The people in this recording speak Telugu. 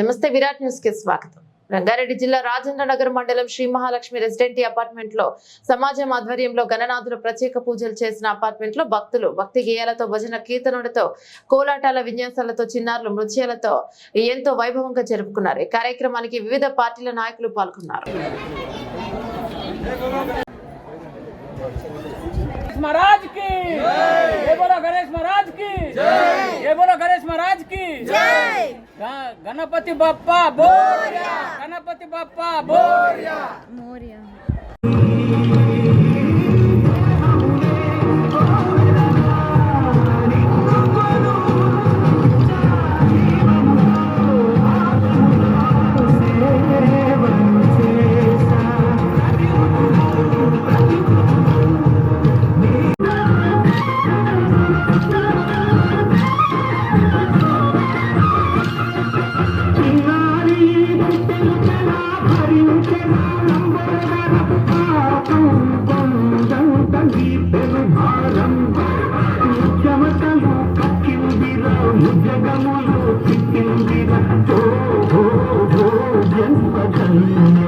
నమస్తే విరాట్ న్యూస్కి స్వాగతం. రంగారెడ్డి జిల్లా రాజేంద్ర నగర్ మండలం శ్రీ మహాలక్ష్మి రెసిడెంటీ అపార్ట్మెంట్లో సమాజం ఆధ్వర్యంలో గణనాథులు ప్రత్యేక పూజలు చేసిన అపార్ట్మెంట్లో భక్తులు భక్తి గేయాలతో భజన కీర్తనులతో కోలాటాల విన్యాసాలతో చిన్నారులు నృత్యాలతో ఎంతో వైభవంగా జరుపుకున్నారు. ఈ కార్యక్రమానికి వివిధ పార్టీల నాయకులు పాల్గొన్నారు. गणपति बाप्पा गणपति बाप्पा बोरिया। జగములు చిక్కిందిరా ఓ జన్మ జన్మ